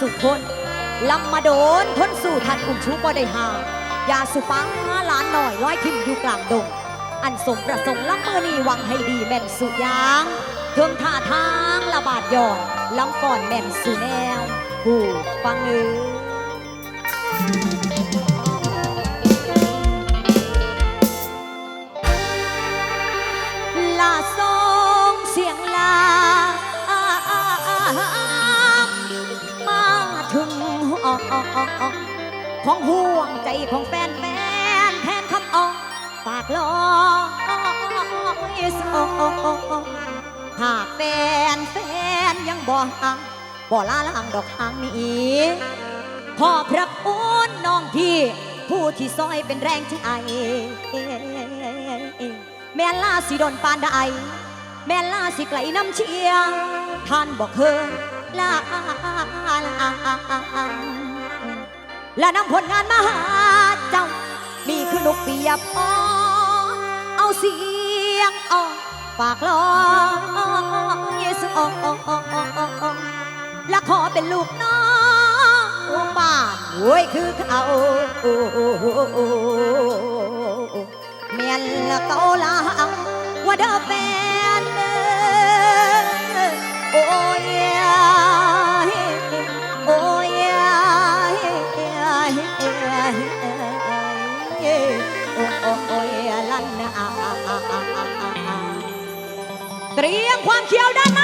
สุคนลำมาโดนทนสู่ทันอุ้มชูบ่ได้หายาสุปังห้าล้านหน่อยร้อยทิมอยู่กลางดง อันสมประสงค์ลำเมื่อนี้วังให้ดีแม่นสุยางเทิงท่าทางระบาดยอดลำก่อนแม่นสุแนวหูฟังเอ้ ของห่วงใจของแฟนแฟนแทนคำอองฝากลอยส่งหากแฟนแฟนยังบ่ห่างบ่ลาล่างดอกหางนี้ขอพระคุณน้องพี่ผู้ที่ซอยเป็นแรงใจแม่ล่าสิดนปานได้แม่ล่าสิไกลน้ำเชียท่านบอกเคยลาลา และนำผลงานมาหาเจ้า มีคือนกเปียบอ้อเอาเสียงออปากลองเยสุอ้อและขอเป็นลูกน้องวงบ้านโวยคือเขาเมียนละเกาลา รียงความเขียวด้านหน้า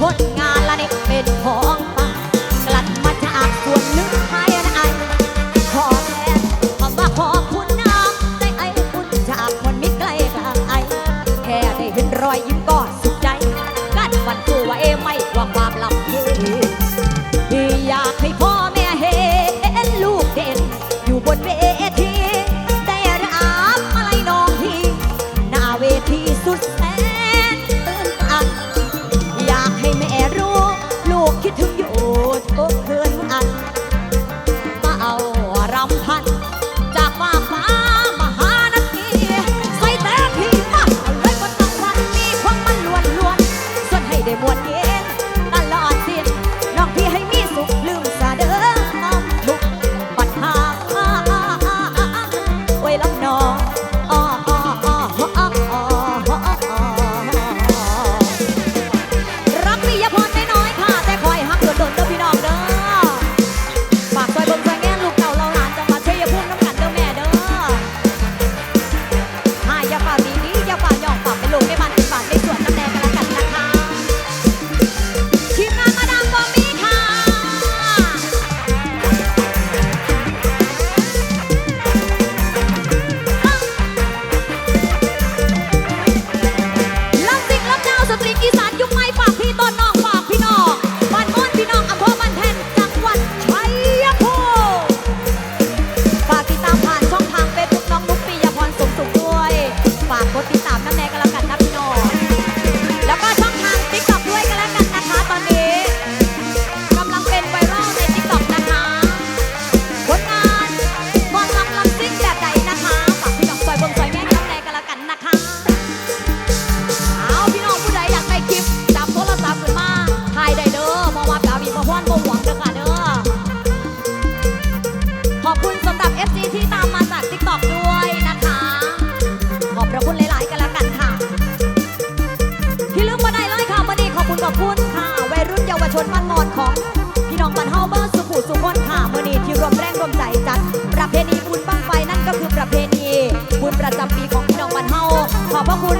ผลงาน ของ พี่น้องบ้านเฮาบ้านสุขุสุขนค่ะมื่อนี้ที่รวมแรงรวมใจจัด ประเพณีบุญบ้างไฟนั่นก็คือประเพณีบุญประจำปีของพี่น้องบ้านเฮาขอบพระคุณ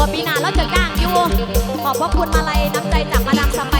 กว่าปีหน้าเราจะจ้างอยู่ ขอบพระคุณมาลัยน้ำใจจากมาดามสไป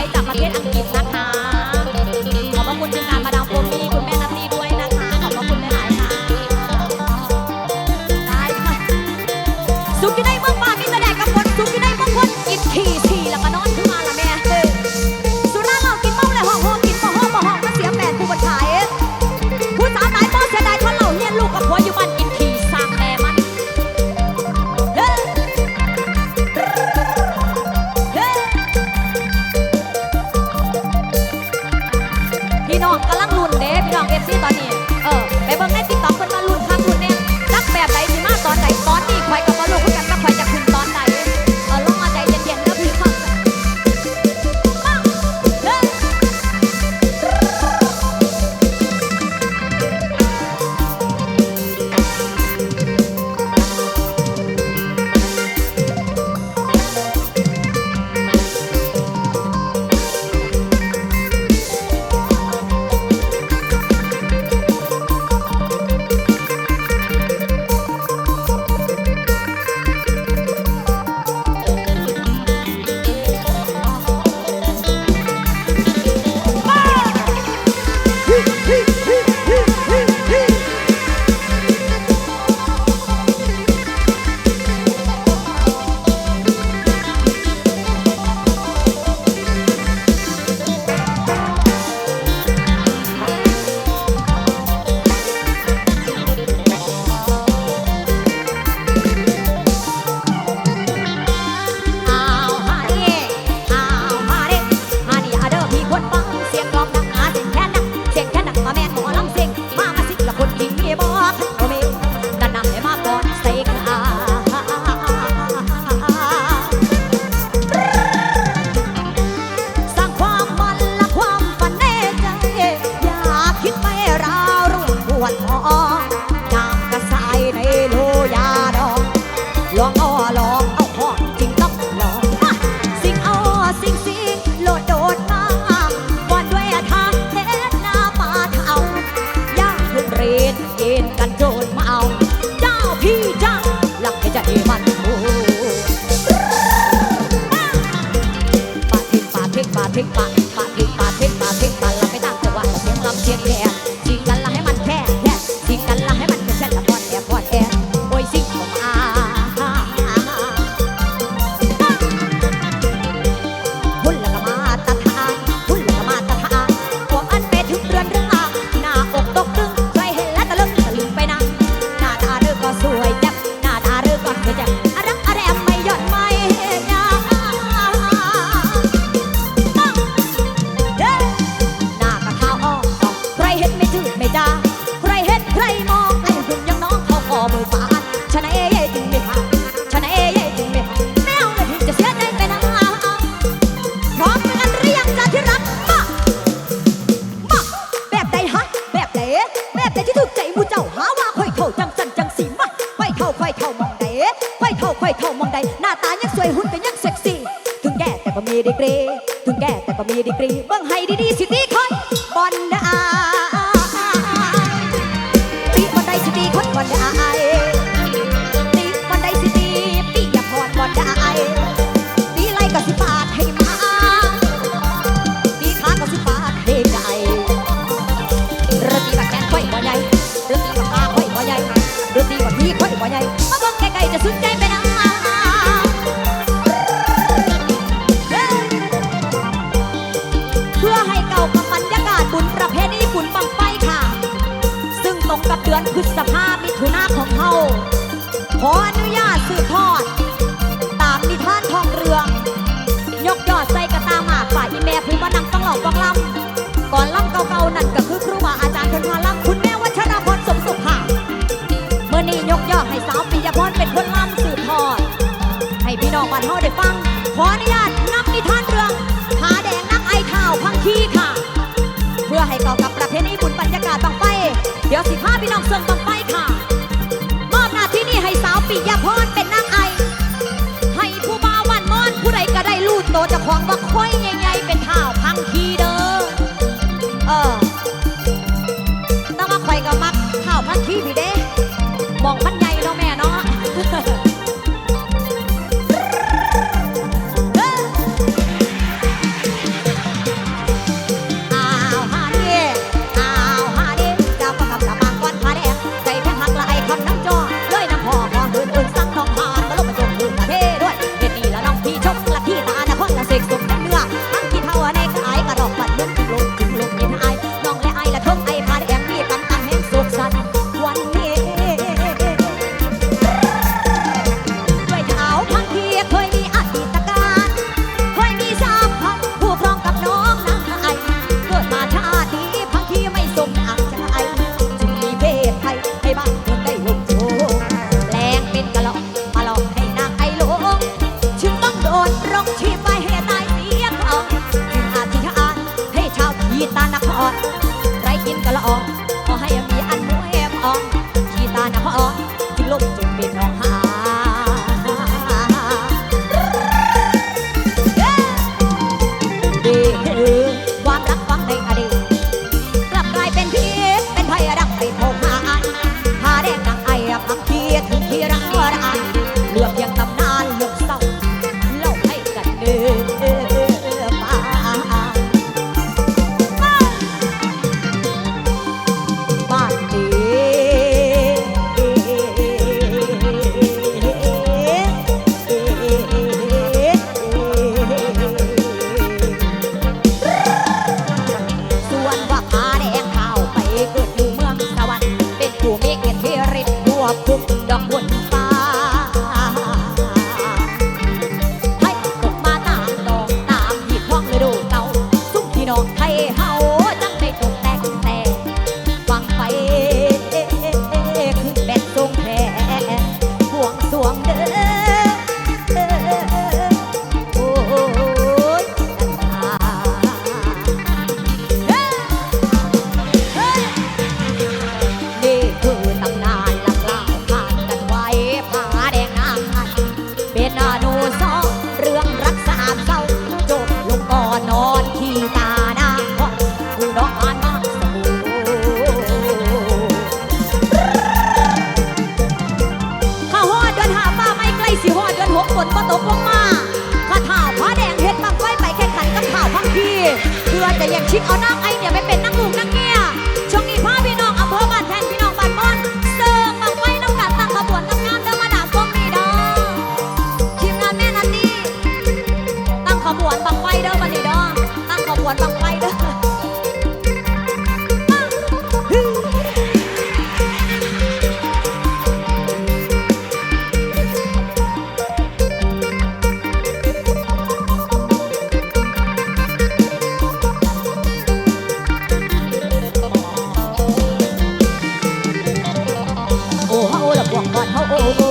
ผู้เจ้าหาว่าค่อยเท่าจังสันจังสีมาค่อยเท่าค่อยเท่ามองใดค่อยเท่าค่อยเท่ามองใดหน้าตายังสวยหุ่นก็ยังเซ็กซี่ ถึงแก่แต่ก็มีดีกรี ถึงแก่แต่ก็มีดีกรีเบิ่งให้ดีๆสิดี ดือนพฤษภามิถุนาของเฮาขออนุญาตสืบทอด ตามนิทานทองเรือง ยกยอดใส่กระตาหมากฝ่ายแม่ผู้มานั่งต้องหลอกกองลำก่อนลำเก่าๆนั่นก็คือครูบาอาจารย์เพิ่นพาลำคุณแม่วัชรพรสมสุขค่ะเมื่อนี้ยกยอดให้สาวปิยพรเป็นคนลำสืบทอด ให้พี่น้องบ้านเฮาได้ฟังขออนุญาต เดี๋ยวสิพาพี่น้องส่งต่อไป นก็ตกลงมาข้าถาวผ้าแดงเห็ดบางไฟไปแข่งขันกับข้าวพังพีเพื่อจะยังชิงเอานางไอเนี่ยไม่เป็น เขาโอ้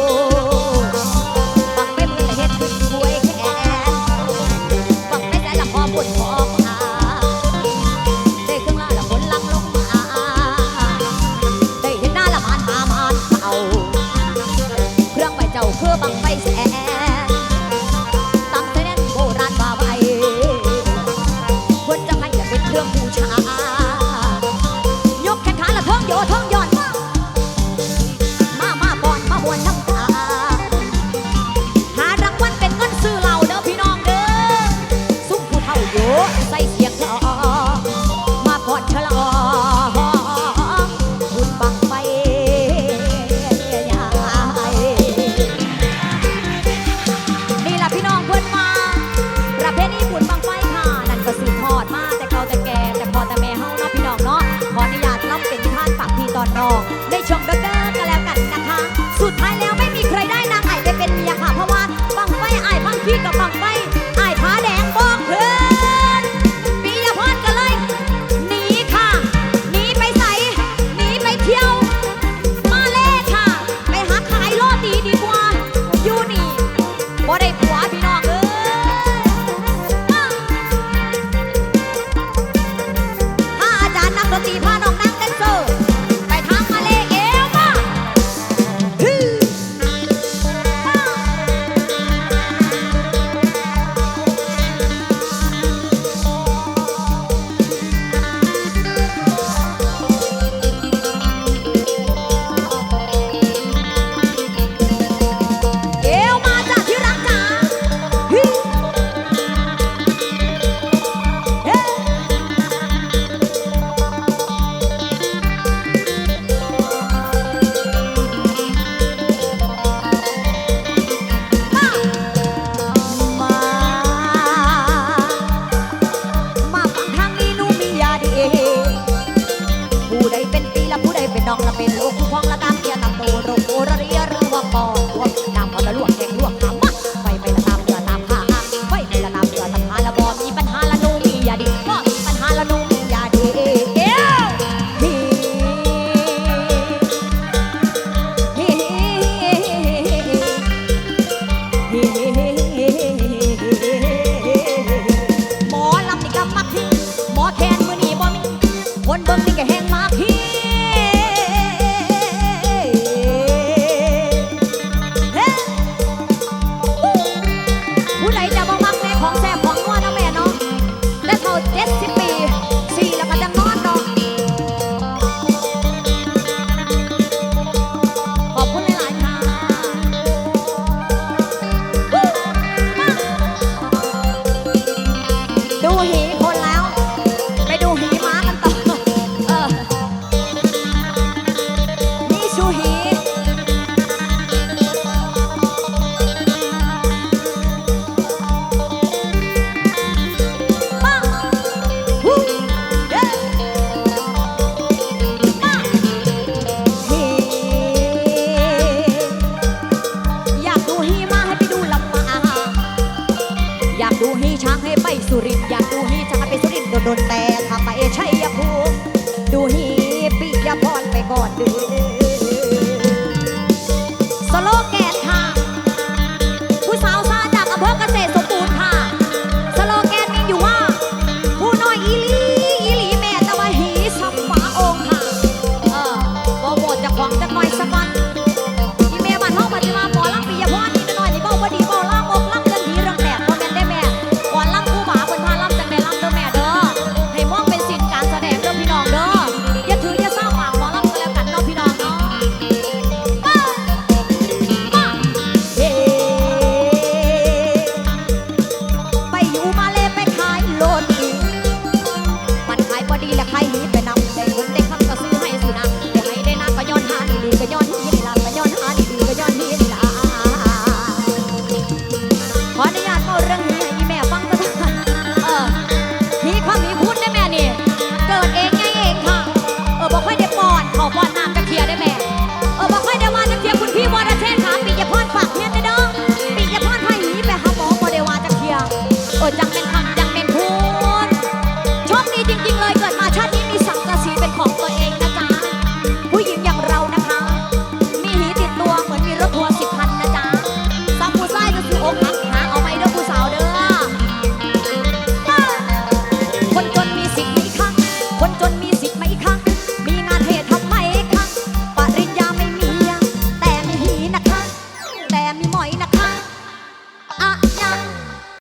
ที่หมอแคน